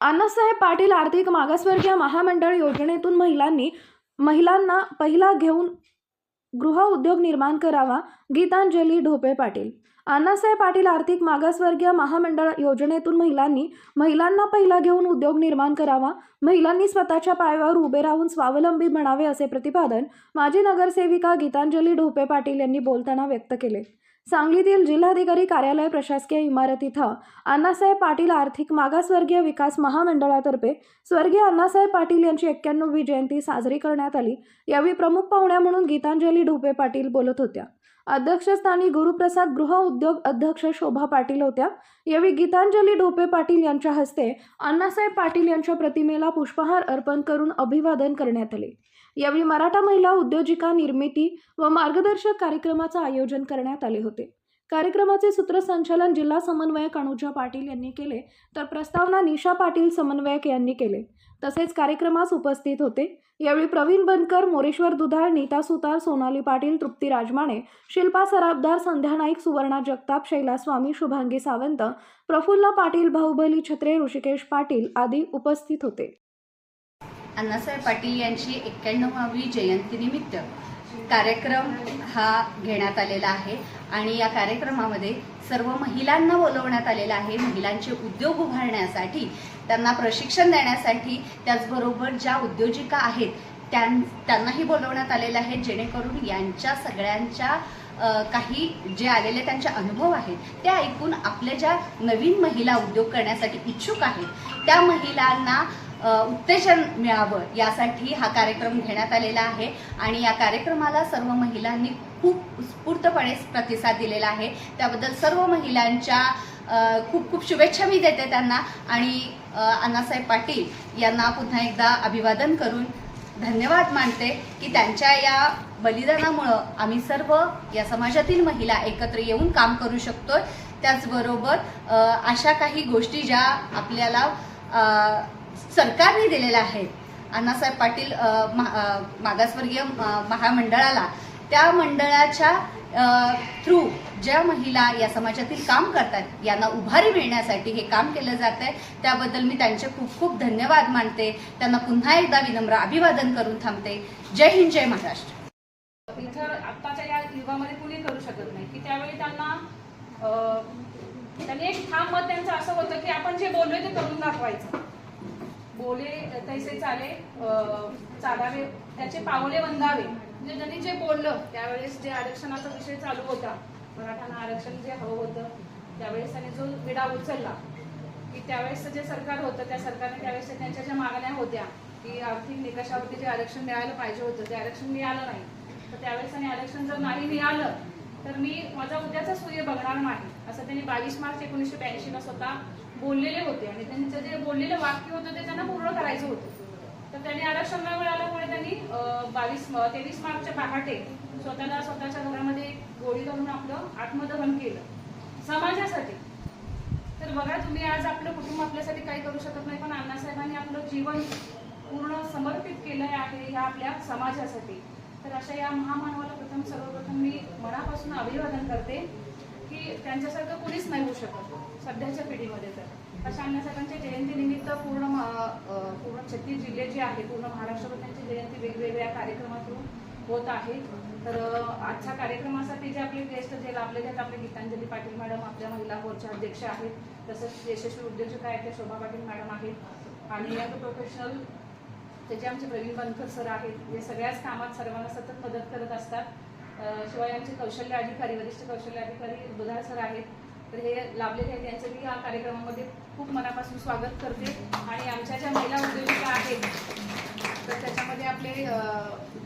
अण्णासाहेब पाटील आर्थिक मागासवर्गीय महामंडळ योजनेतून महिलांनी महिलांना पहिला घेऊन गृह उद्योग निर्माण करावा गीतांजली ढोपे पाटील. अण्णासाहेब पाटील आर्थिक मागासवर्गीय महामंडळ योजनेतून महिलांनी महिलांना पहिला घेऊन उद्योग निर्माण करावा महिलांनी स्वतःच्या पायावर उभे राहून स्वावलंबी बनावे असे प्रतिपादन माजी नगरसेविका गीतांजली ढोपे पाटील यांनी बोलताना व्यक्त केले. सांगलीतील जिल्हाधिकारी कार्यालय प्रशासकीय इमारत इथं अण्णासाहेब पाटील आर्थिक मागासवर्गीय विकास महामंडळातर्फे स्वर्गीय अण्णासाहेब पाटील यांची एक्क्याण्णववी जयंती साजरी करण्यात आली. यावेळी प्रमुख पाहुण्या म्हणून गीतांजली ढोपे पाटील बोलत होत्या. अध्यक्षस्थानी गुरुप्रसाद गृह उद्योग अध्यक्ष शोभा पाटील होत्या. यावेळी गीतांजली ढोपे पाटील यांच्या हस्ते अण्णासाहेब पाटील यांच्या प्रतिमेला पुष्पहार अर्पण करून अभिवादन करण्यात आले. यावेळी मराठा महिला उद्योजिका निर्मिती व मार्गदर्शक कार्यक्रमाचं आयोजन करण्यात आले होते. कार्यक्रमाचे सूत्रसंचालन जिल्हा समन्वयक अनुजा पाटील यांनी केले तर प्रस्तावना निशा पाटील समन्वयक यांनी केले. तसेच कार्यक्रमास उपस्थित होते. यावेळी प्रवीण बनकर मोरेश्वर दुधाळ नीता सुतार सोनाली पाटील तृप्ती राजमाणे शिल्पा सराबदार संध्या नाईक सुवर्णा जगताप शैला स्वामी शुभांगी सावंत प्रफुल्ल पाटील बाहुबली छत्रे ऋषिकेश पाटील आदी उपस्थित होते. अण्णासाहेब पाटील यांची एक्क्याण्णवावी जयंतीनिमित्त कार्यक्रम हा घेण्यात आलेला आहे. आणि या कार्यक्रमामध्ये सर्व महिलांना बोलवण्यात आलेलं आहे. महिलांचे उद्योग उभारण्यासाठी त्यांना प्रशिक्षण देण्यासाठी त्याचबरोबर ज्या उद्योजिका आहेत त्यां त्यांनाही बोलवण्यात आलेलं आहे. जेणेकरून यांच्या सगळ्यांच्या काही जे आलेले त्यांचे अनुभव आहेत ते ऐकून आपल्या ज्या नवीन महिला उद्योग करण्यासाठी इच्छुक आहेत त्या महिलांना उत्तेजन मिळावं यासाठी हा कार्यक्रम घेण्यात आलेला आहे. आणि या कार्यक्रमाला सर्व महिलांनी खूप उत्स्फूर्तपणे प्रतिसाद दिलेला आहे. त्याबद्दल सर्व महिलांच्या खूप खूप शुभेच्छा मी देते त्यांना. आणि अण्णासाहेब पाटील यांना पुन्हा एकदा अभिवादन करून धन्यवाद मानते की त्यांच्या या बलिदानामुळं आम्ही सर्व या समाजातील महिला एकत्र येऊन काम करू शकतो त्याचबरोबर अशा काही गोष्टी ज्या आपल्याला सरकारने दिलेल्या आहेत अण्णासाहेब पाटील मागासवर्गीय महामंडळाला त्या मंडळाच्या थ्रू ज्या महिला या समाजातील काम करतात यांना उभारी मिळण्यासाठी हे काम केलं जात आहे त्याबद्दल मी त्यांचे खूप खूप धन्यवाद मानते. त्यांना पुन्हा एकदा विनम्र अभिवादन करून थांबते. जय हिंद जय महाराष्ट्र. इतर आत्ताच्या या युगामध्ये कुणी करू शकत नाही. की त्यावेळी त्यांना त्यांनी एक ठाम मत त्यांचं असं होतं की आपण जे बोललोय ते करून दाखवायचं. बोले तैसे चाले चालावे त्याचे पावले वंदावे म्हणजे त्यांनी जे बोललं त्यावेळेस जे आरक्षणाचा विषय चालू होता मराठ्यांना आरक्षण जे हवं होतं त्यावेळेस त्यांनी जो विडा उचलला की त्यावेळेस जे सरकार होतं त्या सरकारने त्यावेळेस त्यांच्या ज्या मागण्या होत्या की आर्थिक निकषावरती जे आरक्षण मिळायला पाहिजे होतं ते आरक्षण मिळालं नाही. तर त्यावेळेस आणि आरक्षण जर नाही मिळालं तर मी माझा उद्याचा सूर्य बघणार नाही असं त्यांनी बावीस मार्च एकोणीसशे ब्याऐंशीला स्वतः बोललेले होते आणि त्यांचं जे बोललेलं वाक्य होतं ते त्यांना पूर्ण करायचं होतं. तर त्यांनी आरक्षण न मिळाल्यामुळे त्यांनी बावीस तेवीस मार्चच्या पहाटे स्वतःला स्वतःच्या घरामध्ये गोळी करून आपलं आत्मदहन केलं. समाजासाठी. तर बघा तुम्ही आज आपलं कुटुंब आपल्यासाठी काही करू शकत नाही पण अण्णासाहेबांनी आपलं जीवन पूर्ण समर्पित केलं आहे ह्या आपल्या समाजासाठी. तर अशा या महामानवाला प्रथम सर्वप्रथम मी मनापासून अभिवादन करते. की त्यांच्यासारखं कुणीच नाही होऊ शकत सध्याच्या पिढीमध्ये तर. अशा अण्णासाहेबांच्या जयंतीनिमित्त पूर्ण पूर्ण छत्तीस जिल्हे जे आहे पूर्ण महाराष्ट्रावर त्यांची जयंती वेगवेगळ्या कार्यक्रमातून होत आहे. तर आजच्या कार्यक्रमासाठी जे आपले गेस्ट जे लाभले आहेत आपले गीतांजली पाटील मॅडम आपल्या महिला मोर्चा अध्यक्ष आहेत तसंच यशस्वी उद्योजक आहेत त्या शोभा पाटील मॅडम आहेत आणि यंग प्रोफेशनल त्याचे आमचे प्रवीण बनकर सर आहेत. हे सगळ्याच कामात सर्वांना सतत मदत करत असतात. शिवाय आमचे कौशल्य अधिकारी वरिष्ठ कौशल्य अधिकारी बुधाळ सर आहेत. तर हे लाभलेले आहेत. यांचं मी या कार्यक्रमामध्ये खूप मनापासून स्वागत करते. आणि आमच्या ज्या महिला उद्योजिका आहेत तर त्याच्यामध्ये आपले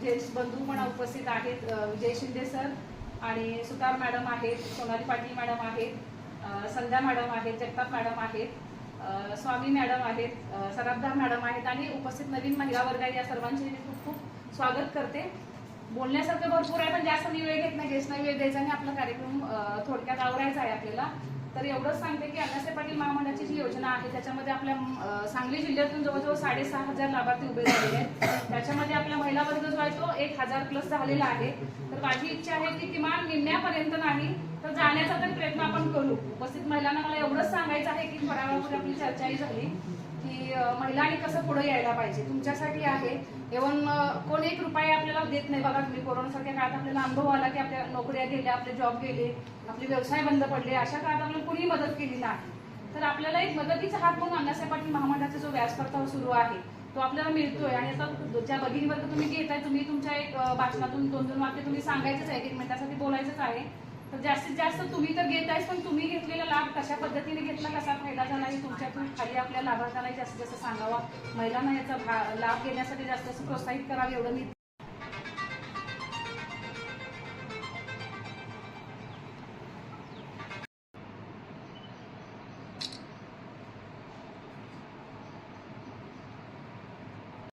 जेंट्स बंधू पण उपस्थित आहेत. विजय शिंदे सर आणि सुतार मॅडम आहेत सोनाली पाटील मॅडम आहेत संध्या मॅडम आहेत जगताप मॅडम आहेत स्वामी मॅडम आहेत अ, मॅडम आहेत आणि उपस्थित नवीन महिला वर्ग आहे या सर्वांचे खूप खूप स्वागत करते. बोलण्यासारखं भरपूर आहे पण जास्त मी वेळ घेत नाही गेस्ट नाही वेळ द्यायचा आणि आपला कार्यक्रम थोडक्यात आवरायचा आहे आपल्याला. तर एवढंच सांगते की अण्णासाहेब पाटील महामंडळाची जी योजना आहे त्याच्यामध्ये आपल्या सांगली जिल्ह्यातून जवळजवळ साडेसहा हजार लाभार्थी उभे झालेले आहेत. त्याच्यामध्ये आपला महिला वर्ग जो आहे तो एक हजार प्लस झालेला आहे. तर माझी इच्छा आहे की किमान निम्म्यापर्यंत नाही तर जाण्याचा तर प्रयत्न आपण करू. उपस्थित महिलांना मला एवढंच सांगायचं आहे की थोड्या आपली चर्चाही झाली की महिलांनी कसं पुढे यायला पाहिजे तुमच्यासाठी आहे. इव्हन uh, कोण एक रुपया आपल्याला देत नाही बघा तुम्ही कोरोनासारख्या काळात आपल्याला अनुभव आला की आपल्या नोकऱ्या गेल्या आपले जॉब गेले आपले व्यवसाय बंद पडले अशा काळात आपल्याला कोणी मदत केली नाही. तर आपल्याला एक मदतीचा हात म्हणून अण्णासाहेब पाटील महामंडळाचा जो व्यासपत्रकार सुरू आहे तो आपल्याला मिळतोय. आणि आता ज्या भगिनी वर्ग तुम्ही घेताय तुम्ही तुमच्या एक भाषणातून दोन दोन वाक्य तुम्ही सांगायचंच आहे एक मिनिटासाठी बोलायचंच आहे. तर जास्तीत जास्त तुम्ही तर घेतायच पण कशा पद्धतीने घेतला कसा फायदा झाला हे तुमच्यातून खाली आपल्या लाभार्थ्यांना जास्तीत जास्त सांगावा? महिलांना याचा लाभ घेण्यासाठी जास्त जास्त प्रोत्साहित करावे एवढं मी